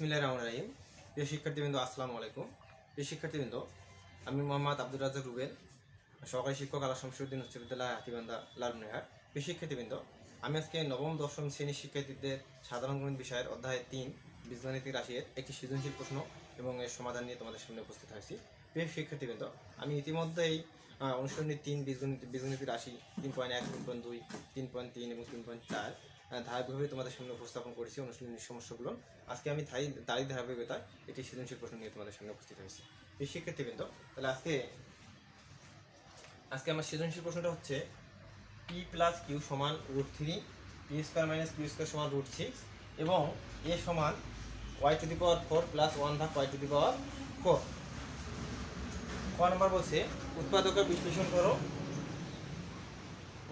বিসমিল্লাহ রহমান রাহিম। প্রিয় শিক্ষার্থীবৃন্দ, আসসালামু আলাইকুম। প্রিয় শিক্ষার্থীবৃন্দ, আমি মোহাম্মদ আব্দুল রাজাক রুবেল, সহকারী শিক্ষক আলা শামসুদ্দিন উচ্চ বিদ্যালয় হাতিবান্ধা, লালমনিরহাট। প্রিয় শিক্ষার্থীবৃন্দ, আমি আজকে নবম, দশম শ্রেণির শিক্ষার্থীদের সাধারণ গণিত বিষয়ের অধ্যায় তিন, বীজগণিতিক রাশির একটি সৃজনশীল প্রশ্ন এবং এর সমাধান নিয়ে তোমাদের সামনে উপস্থিত হয়েছি। প্রিয় শিক্ষার্থীবৃন্দ, আমি ইতিমধ্যেই অনুশীলনী তিন, বীজগণিত বীজগণিত রাশি তিন পয়েন্ট এক, তিন পয়েন্ট দুই, তিন পয়েন্ট তিন এবং তিন পয়েন্ট চার। ধারাবাহিকভাবে তোমাদের সামনে উপস্থাপন করেছি অনুশীলনীর সমস্যাগুলো। আজকে আমি তাই তারই ধারাবাহিকতায় একটি সৃজনশীল প্রশ্ন নিয়ে তোমাদের সামনে উপস্থিত হয়েছি। এই শিক্ষার্থীবৃন্দ, তাহলে আজকে আজকে আমার সৃজনশীল প্রশ্নটা হচ্ছে পি প্লাস কিউ সমান root three, P square minus Q square সমান রুট সিক্স এবং এ সমান Y to the power four plus one ভাগ Y to the power four. ক নম্বর বলছে, উৎপাদকের বিশ্লেষণ করো।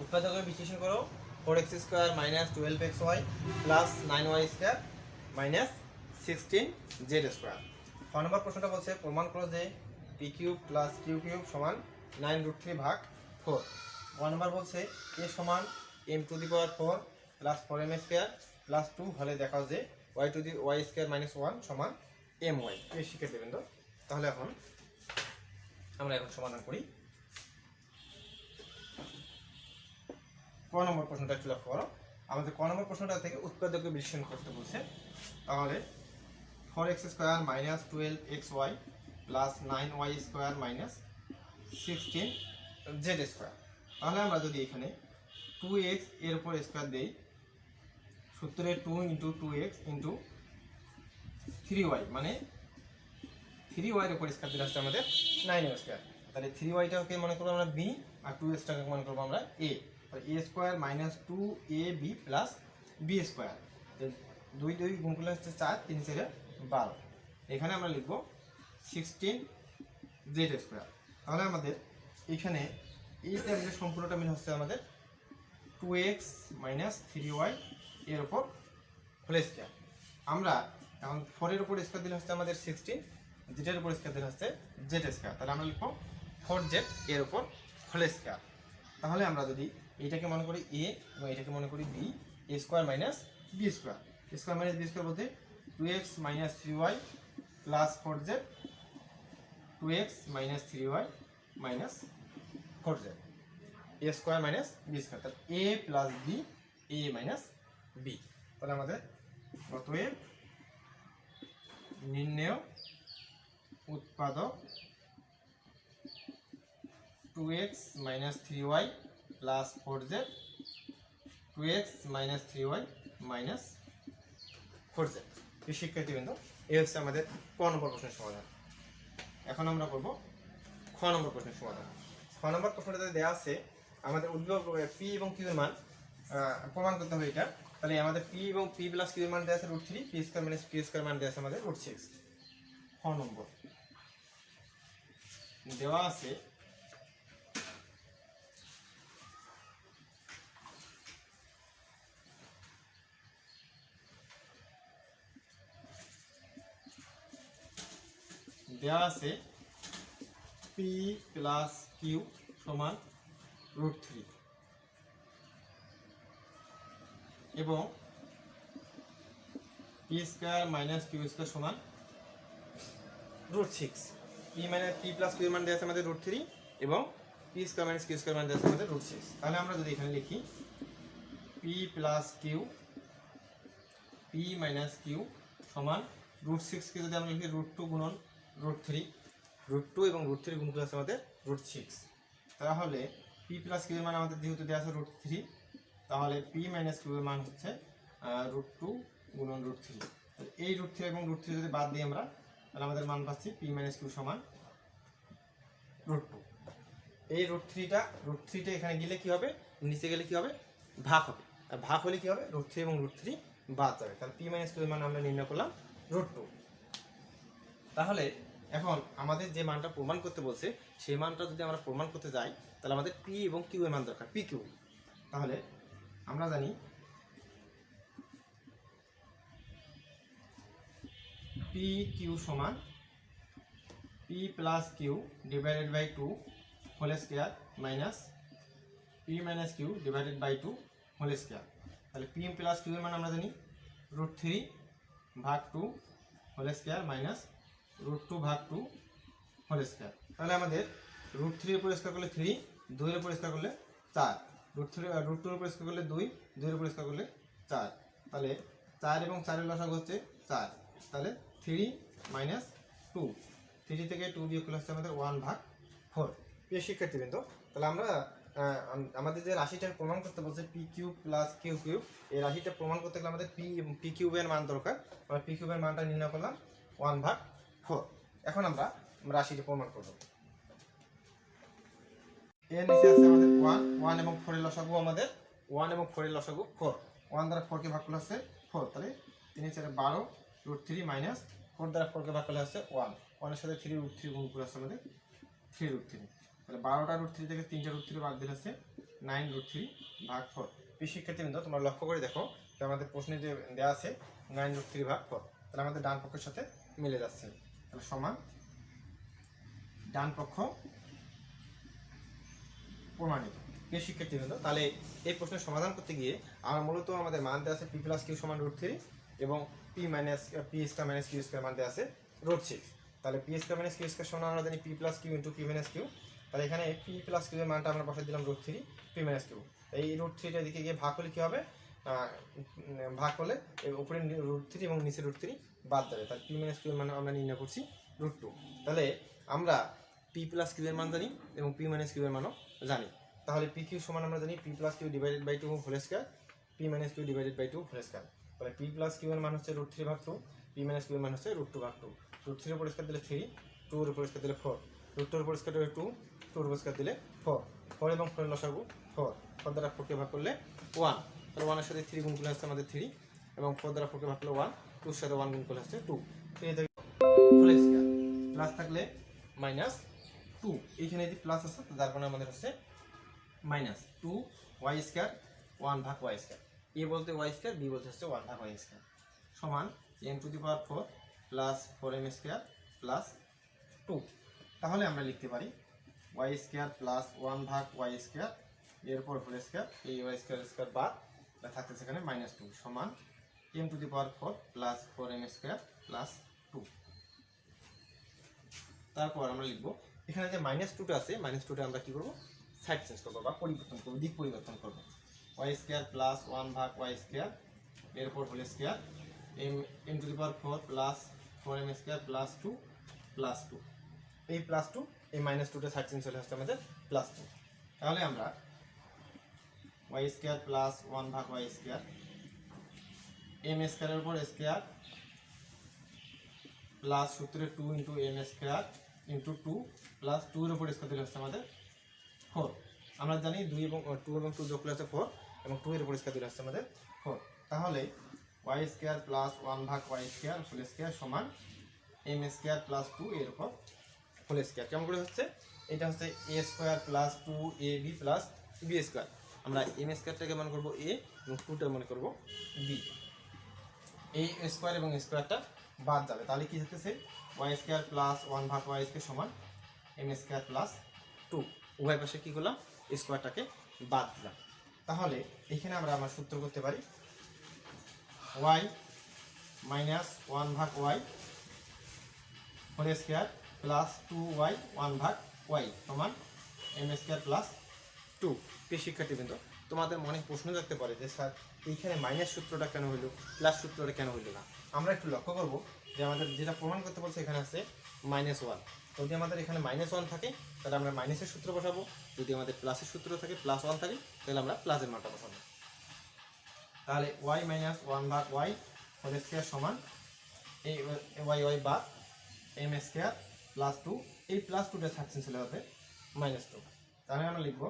উৎপাদকের বিশ্লেষণ করো। Four X square minus twelve X Y plus nine Y square minus sixteen Z square ছ নম্বর প্রশ্নটা বলছে, প্রমাণ করো যে P cube plus Q cube সমান নাইন রুট থ্রি ভাগ ফোর ওয়ান নম্বর বলছে এ সমান M to the power four plus four M square plus two হলে দেখাও যে Y to the Y square minus one সমান এম ওয়াই শিখে দেবেন তো। তাহলে এখন আমরা এখন সমাধান করি। ক নম্বর প্রশ্নটা একটু লক্ষ্য করো। আমাদের ক নম্বর প্রশ্নটা থেকে উৎপাদকে বিশ্লেষণ করতে বলছে। তাহলে four X square minus twelve X Y plus nine Y square minus sixteen Z square তাহলে আমরা যদি এখানে টু এক্সের উপর স্কোয়ার দিই, সূত্রে two into two X into three Y মানে থ্রি ওয়াইয়ের উপর স্কোয়ার দিলে হচ্ছে আমাদের নাইন স্কোয়ার তাহলে থ্রি ওয়াইটাকে মনে করব আমরা বি আর টু এক্সটাকে মনে করব আমরা এ তাহলে A square minus two A B plus B square দুই দুই গুণ করলে হচ্ছে চার, তিন সেরে বারো। এখানে আমরা লিখব সিক্সটিন জেড স্কোয়ার তাহলে আমাদের এখানে এই টাইমটা সম্পূর্ণটা মিল হচ্ছে আমাদের two X minus three Y এর ওপর হোল স্কোয়ার আমরা এখন ফোরের উপর স্কোয়ার দিলে হচ্ছে আমাদের সিক্সটিন জেডের উপর স্কোয়ার দিলে হচ্ছে জেড স্কোয়ার তাহলে আমরা লিখব ফোর জেড এর উপর হোল স্কোয়ার তাহলে আমরা যদি এইটাকে মনে করি এ এবং এটাকে মনে করি B A square minus B square square minus B square বলতে two X minus three Y plus four Z two X minus three Y minus four Z A square minus B square তাহলে A plus B A minus B তাহলে আমাদের অতএব নির্ণেয় উৎপাদক two X minus three Y plus four Z two X minus three Y minus four Z এই শিক্ষার্থীবৃন্দ, এই হচ্ছে আমাদের ক নম্বর প্রশ্নের সমাধান। এখন আমরা করব খ নম্বর প্রশ্নের সমাধান। খ নম্বর প্রশ্নটাতে দেওয়া আছে, আমাদের উদ্ভব পি এবং কিউ এর মান প্রমাণ করতে হবে এটা। তাহলে আমাদের পি এবং পি প্লাস কিউ এর মান দেওয়া আছে root three P square minus Q square মান দেওয়া আছে আমাদের রুট সিক্স খ নম্বর। দেওয়া আছে। দেওয়া আছে পি প্লাস কিউ সমান রুট থ্রি এবং P square minus Q square সমান root six P minus P plus Q মান দেওয়া আছে আমাদের রুট থ্রি এবং P square minus Q square মান দেওয়া আছে আমাদের রুট সিক্স তাহলে আমরা যদি এখানে লিখি P plus Q P minus Q সমান রুট সিক্সকে যদি আমরা লিখি রুট টু গুণন রুট থ্রি রুট টু এবং রুট থ্রি গুণ আছে আমাদের রুট সিক্স তাহলে পি প্লাস কিউ মান আমাদের যেহেতু দেওয়া আছে রুট থ্রি তাহলে পি মাইনাস কিউ এর মান হচ্ছে রুট টু গুণন রুট থ্রি এই রুট থ্রি এবং রুট থ্রি যদি বাদ দিই আমরা তাহলে আমাদের মান পাচ্ছি পি মাইনাস কিউ সমান রুট টু এই রুট থ্রিটা রুট থ্রিটা এখানে গেলে কি হবে? নিচে গেলে কি হবে? ভাগ হবে। আর ভাগ হলে কি হবে? রুট থ্রি এবং রুট থ্রি বাদ যাবে। তাহলে পি মাইনাস কিউ মান আমরা নির্ণয় করলাম রুট টু তাহলে এখন আমাদের যে মানটা প্রমাণ করতে বলছে, সেই মানটা যদি আমরা প্রমাণ করতে যাই, তাহলে আমাদের পি এবং কিউ এর মান দরকার। পি কিউ তাহলে আমরা জানি পি কিউ সমান P plus Q divided by two whole square minus P minus Q divided by two whole square তাহলে পি প্লাস কিউ এর মান আমরা জানি রুট থ্রি ভাগ two whole square minus root two ভাগ টু হোল স্কোয়ার তাহলে আমাদের root three উপর স্কোয়ার করলে থ্রি দুইয়ের উপর স্কোয়ার করলে চার। রুট থ্রি রুট টুর উপর স্কোয়ার করলে দুই দুইয়ের উপর স্কোয়ার করলে চার। তাহলে চার এবং চারের লসাগু হচ্ছে চার। তাহলে থ্রি মাইনাস টু। থ্রি থেকে টু বিয়োগ করলে হচ্ছে আমাদের ওয়ান ভাগ ফোর। প্রিয় শিক্ষার্থীবৃন্দ, তাহলে আমরা আমাদের যে রাশিটা প্রমাণ করতে বলছে P cube plus Q cube এই রাশিটা প্রমাণ করতে গেলে আমাদের পি পি কিউবের মান দরকার। আমরা পি কিউবের মানটা নির্ণয় করলাম, ওয়ান ভাগ ফোর। এখন আমরা রাশিটি প্রমাণ করব। এর নিচে আছে আমাদের ওয়ান ওয়ান এবং ফোরের লসাগু আমাদের ওয়ান এবং ফোরের লসাগু ফোর। ওয়ান দ্বারা ফোরকে ভাগ করলে হচ্ছে ফোর, তাহলে তিন চারে বারো রুট থ্রি মাইনাস ফোর দ্বারা ফোরকে ভাগ করলে হচ্ছে ওয়ান ওয়ানের সাথে থ্রি রুট থ্রি গুণ করে হচ্ছে আমাদের থ্রি রুট থ্রি তাহলে বারোটা রুট থ্রি থেকে তিনটা রুট থ্রি বাদ দিলে হচ্ছে নাইন রুট থ্রি ভাগ ফোর প্রিয় শিক্ষার্থীবৃন্দ তোমরা লক্ষ্য করে দেখো যে আমাদের প্রশ্নে যে দেওয়া আছে নাইন রুট থ্রি ভাগ ফোর তাহলে আমাদের ডান পক্ষের সাথে মিলে যাচ্ছে। তাহলে সমান ডান পক্ষ প্রমাণিত। প্রিয় শিক্ষার্থীবৃন্দ তাহলে এই প্রশ্নের সমাধান করতে গিয়ে আমরা মূলত আমাদের মান দেওয়া আছে পি প্লাস কিউ সমান রুট থ্রি এবং P minus P square minus Q square মানতে আছে রুট সিক্স তাহলে P square minus Q square সমান আমরা জানি P plus Q into P minus Q তাহলে এখানে পি প্লাস কিউ এর মানটা আমরা বসাই দিলাম root three P minus Q এই রুট থ্রিটা দিকে গিয়ে ভাগ করলে কী হবে? ভাগ এই উপরে রুট থ্রি এবং নিচে রুট থ্রি বাদ দেবে। তাহলে পি মাইনাস কিউ এর মান আমরা নির্ণয় করছি রুট টু তাহলে আমরা পি প্লাস কিউ এর মান জানি এবং পি মাইনাস কিউ এর মানও জানি। তাহলে পি কিউ সমান আমরা জানি P plus Q divided by two whole square P minus Q divided by two whole square তাহলে পি প্লাস কিউ এর মান হচ্ছে রুট থ্রি ভাগ টু পি মাইনাস কিউ এর মান হচ্ছে রুট টু ভাগ টু রুট থ্রির উপর স্কোয়ার দিলে থ্রি টুর উপর স্কোয়ার দিলে ফোর রুট টুর উপর দিলে টু টুর উপর স্কোয়ার দিলে ফোর ফোর এবং ফোরের লসাগু ফোর ফোর দ্বারা ফোরকে ভাগ করলে ওয়ান তাহলে ওয়ানের সাথে থ্রি গুণ করলে হচ্ছে আমাদের থ্রি এবং ফোর দ্বারা ফোরকে ভাগ করলে ওয়ান টুর সাথে ওয়ান গুণ করলে হচ্ছে টু থ্রি প্লাস থাকলে মাইনাস টু এইখানে যদি প্লাস আছে তো যার কারণে আমাদের হচ্ছে minus two Y square one ভাগ ওয়াই স্কোয়ার এ বলতে ওয়াই স্কোয়ার, বি বলতে হচ্ছে ওয়ান ওয়াই স্কোয়ার। সমান M to the power four plus four M square plus two. তাহলে আমরা লিখতে পারি ওয়াই স্কোয়ার প্লাস ওয়ান ভাগ ওয়াই স্কোয়ার, এরপর হোল স্কোয়ার, এই ওয়াই স্কোয়ার স্কোয়ার বাদ এটা থাকতেছে এখানে মাইনাস টু সমান M to the power four plus four M square plus two. তারপর আমরা লিখব, এখানে যে মাইনাস টুটা আছে, মাইনাস টুটা আমরা কি করব? সাইড চেঞ্জ করব বা পরিবর্তন করব, দিক পরিবর্তন করব। ওয়াই স্কোয়ার প্লাস ওয়ান ভাগ ওয়াই স্কোয়ার এরপর whole square M M to the power four plus four M square plus two plus two এই প্লাস টু এই মাইনাস টুটা চেঞ্জ চলে আসছে আমাদের প্লাস টু তাহলে আমরা ওয়াই স্কোয়ার প্লাস ওয়ান ভাগ ওয়াই স্কোয়ার এম স্কোয়ারের উপর স্কোয়ার প্লাস সূত্রে two into M square into two plus two এর উপর স্কোয়ার দিলে হচ্ছে আমাদের ফোর আমরা জানি দুই এবং টু এবং টু যোগ করলে হচ্ছে ফোর এবং টু এর পরিষ্কার দিলে হচ্ছে আমাদের ফোর তাহলে ওয়াই স্কোয়ার প্লাস ওয়ান ভাগ ওয়াই স্কোয়ার হোল স্কোয়ার সমান এম স্কোয়ার প্লাস টু এর উপর হোল স্কোয়ার কেমন করে হচ্ছে? এটা হচ্ছে A square plus two A B plus B square আমরা এম স্কোয়ারটাকে মনে করব এ এবং টুটা মনে করব বি এই স্কোয়ার এবং স্কোয়ারটা বাদ যাবে। তাহলে কি হতেছে ওয়াই স্কোয়ার প্লাস ওয়ান ভাগ ওয়াই স্কোয়ার সমান এম স্কোয়ার প্লাস টু উভয় পাশে কী করলাম? স্কোয়ারটাকে বাদ দিলাম। তাহলে এখানে আমরা আমার সূত্র করতে পারি ওয়াই মাইনাস ওয়ান ভাগ y whole square plus two y one ভাগ ওয়াই সমান এম স্কোয়ার প্লাস টু প্রিয় শিক্ষার্থীবৃন্দ, তোমাদের মনে প্রশ্ন থাকতে পারে যে, স্যার, এইখানে মাইনাস সূত্রটা কেন হইল? প্লাস সূত্রটা কেন হইল না? আমরা একটু লক্ষ্য করব যে আমাদের যেটা প্রমাণ করতে বলছে এখানে আছে মাইনাস ওয়ান যদি আমাদের এখানে মাইনাস ওয়ান থাকে, তাহলে আমরা মাইনাসের সূত্র বসাবো। যদি আমাদের প্লাসের সূত্র থাকে প্লাস ওয়ান থাকে, তাহলে আমরা প্লাসের মানটা বসাবো। তাহলে ওয়াই মাইনাস ওয়ান ভাগ ওয়াই হোল স্কোয়ার সমান এই ওয়াই ওয়াই বাদ এম স্কোয়ার প্লাস টু এই প্লাস টুটা থাকছেন ছিল হবে মাইনাস টু তাহলে আমরা লিখব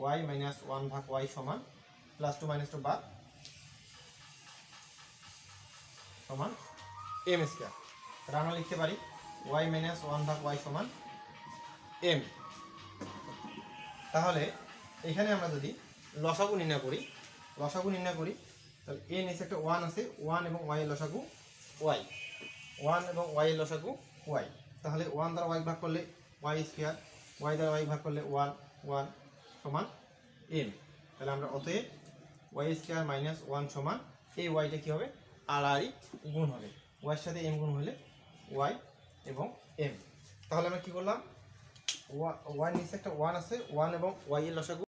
ওয়াই মাইনাস ওয়ান ভাগ ওয়াই সমান প্লাস টু মাইনাস টু বাদ সমান এম স্কোয়ার তাহলে আমরা লিখতে পারি ওয়াই মাইনাস ওয়ান ভাগ ওয়াই সমান এম তাহলে এখানে আমরা যদি লসাগু নির্ণয় করি, লসাগু নির্ণয় করি, তাহলে এ নিচে একটা ওয়ান আছে ওয়ান এবং ওয়াই লসাগু ওয়াই ওয়ান এবং ওয়াই লসাগু ওয়াই তাহলে ওয়ান দ্বারা ওয়াই ভাগ করলে ওয়াই স্কোয়ার ওয়াই দ্বারা ওয়াই ভাগ করলে ওয়ান ওয়ান সমান এম তাহলে আমরা অতএব ওয়াই স্কোয়ার মাইনাস ওয়ান সমান এই ওয়াইটা কী হবে? আড়াআড়ি গুণ হবে। ওয়াইয়ের সাথে এম গুণ হলে ওয়াই এবং এম তাহলে আমরা কি করলাম? ওয়ান নিচে একটা ওয়ান আছে ওয়ান এবং ওয়াই এর লসাগু।